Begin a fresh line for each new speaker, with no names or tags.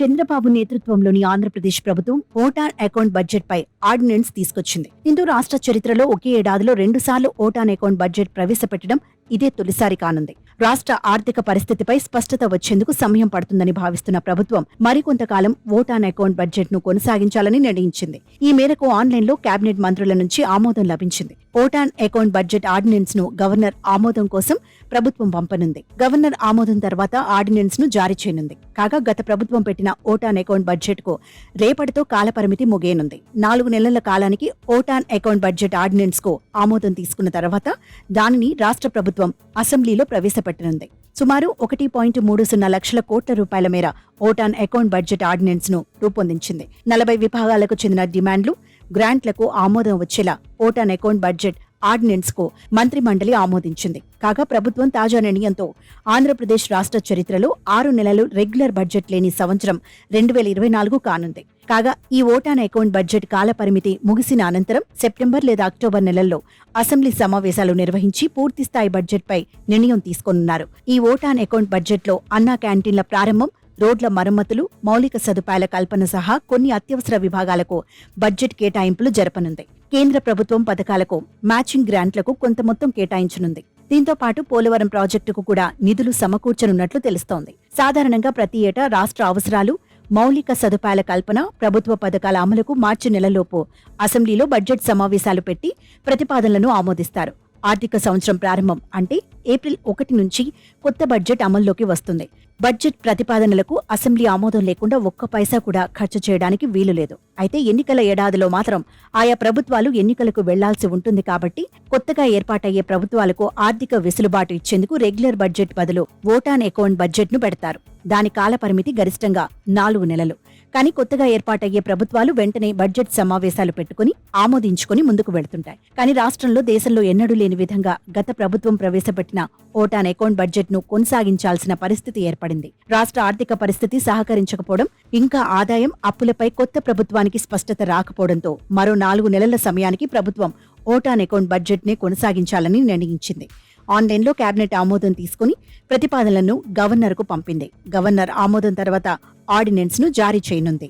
చంద్రబాబు నేతృత్వంలోని ఆంధ్రప్రదేశ్ ప్రభుత్వం vote on account budget పై ఆర్డినెన్స్ తీసుకొచ్చింది. దీంతో రాష్ట్ర చరిత్రలో ఒకే ఏడాదిలో రెండుసార్లు ఓటాన్ అకౌంట్ బడ్జెట్ ప్రవేశపెట్టడం ఇదే తొలిసారి కానుంది. రాష్ట్ర ఆర్థిక పరిస్థితిపై స్పష్టత వచ్చేందుకు సమయం పడుతుందని భావిస్తున్న ప్రభుత్వం మరికొంతకాలం ఓటాన్ అకౌంట్ బడ్జెట్ను కొనసాగించాలని నిర్ణయించింది. ఈ మేరకు ఆన్లైన్లో కేబినెట్ మంత్రుల నుంచి ఆమోదం లభించింది. పోటాన్ అకౌంట్ బడ్జెట్ ఆర్డినెన్స్ను గవర్నర్ ఆమోదం కోసం ప్రభుత్వం పంపనుంది. గవర్నర్ ఆమోదం తర్వాత ఆర్డినెన్స్ను జారీ చేయనుంది. కాగా గత ప్రభుత్వం పెట్టిన ఓటాన్ అకౌంట్ బడ్జెట్కు రేపటితో కాలపరిమితి ముగియనుంది నాలుగు నెలల కాలానికి ఓటాన్ అకౌంట్ బడ్జెట్ ఆర్డినెన్స్కు ఆమోదం తీసుకున్న తర్వాత దానిని రాష్ట్ర ప్రభుత్వం అసెంబ్లీలో ప్రవేశపెట్టనుంది. సుమారు ఒకటి పాయింట్ మూడు సున్నా లక్షల కోట్ల రూపాయల మేర ఓటాన్ అకౌంట్ బడ్జెట్ ఆర్డినెన్స్ను రూపొందించింది. నలభై విభాగాలకు చెందిన డిమాండ్లు గ్రాంట్లకు ఆమోదం వచ్చేలా ఓట్ అండ్ అకౌంట్ బడ్జెట్ ఆర్డినెన్స్కు మంత్రి మండలి ఆమోదించింది. కాగా ప్రభుత్వం తాజా నిర్ణయంతో ఆంధ్రప్రదేశ్ రాష్ట్ర చరిత్రలో ఆరు నెలలు రెగ్యులర్ బడ్జెట్ లేని సంవత్సరం రెండు వేల ఇరవై నాలుగు కానుంది. కాగా ఈ ఓటాన్ అకౌంట్ బడ్జెట్ కాల పరిమితి ముగిసిన అనంతరం సెప్టెంబర్ లేదా అక్టోబర్ నెలల్లో అసెంబ్లీ సమావేశాలు నిర్వహించి పూర్తిస్థాయి బడ్జెట్ పై నిర్ణయం తీసుకోనున్నారు. ఈ ఓటాన్ అకౌంట్ బడ్జెట్లో అన్నా క్యాంటీన్ల ప్రారంభం రోడ్ల మరమ్మతులు మౌలిక సదుపాయాల కల్పన సహా కొన్ని అత్యవసర విభాగాలకు బడ్జెట్ కేటాయింపులు జరపనుంది. కేంద్ర ప్రభుత్వం పథకాలకు మ్యాచింగ్ గ్రాంట్లకు కొంత మొత్తం కేటాయించనుంది. దీంతో పాటు పోలవరం ప్రాజెక్టుకు కూడా నిధులు సమకూర్చనున్నట్లు తెలుస్తోంది. సాధారణంగా ప్రతి ఏటా రాష్ట్ర అవసరాలు మౌలిక సదుపాయాల కల్పన ప్రభుత్వ పథకాల అమలుకు మార్చి నెలలోపు అసెంబ్లీలో బడ్జెట్ సమావేశాలు పెట్టి ప్రతిపాదనలను ఆమోదిస్తారు. ఆర్థిక సంవత్సరం ప్రారంభం అంటే ఏప్రిల్ ఒకటి నుంచి కొత్త బడ్జెట్ అమల్లోకి వస్తుంది. బడ్జెట్ ప్రతిపాదనలకు అసెంబ్లీ ఆమోదం లేకుండా ఒక్క పైసా కూడా ఖర్చు చేయడానికి వీలు లేదు. అయితే ఎన్నికల ఏడాదిలో మాత్రం ఆయా ప్రభుత్వాలు ఎన్నికలకు వెళ్ళాల్సి ఉంటుంది కాబట్టి కొత్తగా ఏర్పాటయ్యే ప్రభుత్వాలకు ఆర్థిక వెసులుబాటు ఇచ్చేందుకు రెగ్యులర్ బడ్జెట్ బదులు ఓటాన్ అకౌంట్ బడ్జెట్ను పెడతారు. దాని కాల పరిమితి గరిష్టంగా నాలుగు నెలలు. కానీ కొత్తగా ఏర్పాటయ్యే ప్రభుత్వాలు వెంటనే బడ్జెట్ సమావేశాలు పెట్టుకుని ఆమోదించుకుని ముందుకు వెళ్తుంటాయి. కానీ రాష్ట్రంలో దేశంలో ఎన్నడూ లేని విధంగా గత ప్రభుత్వం ప్రవేశపెట్టిన ఓటాన్ అకౌంట్ బడ్జెట్ను కొనసాగించాల్సిన పరిస్థితి ఏర్పడింది. రాష్ట్ర ఆర్థిక పరిస్థితి సహకరించకపోవడం ఇంకా ఆదాయం అప్పులపై కొత్త ప్రభుత్వానికి స్పష్టత రాకపోవడంతో మరో నాలుగు నెలల సమయానికి ప్రభుత్వం ఓటాన్ అకౌంట్ బడ్జెట్ని కొనసాగించాలని నిర్ణయించింది. ఆన్లైన్లో కేబినెట్ ఆమోదం తీసుకుని ప్రతిపాదనలను గవర్నర్కు పంపింది. గవర్నర్ ఆమోదం తర్వాత ఆర్డినెన్స్ను జారీ చేయనుంది.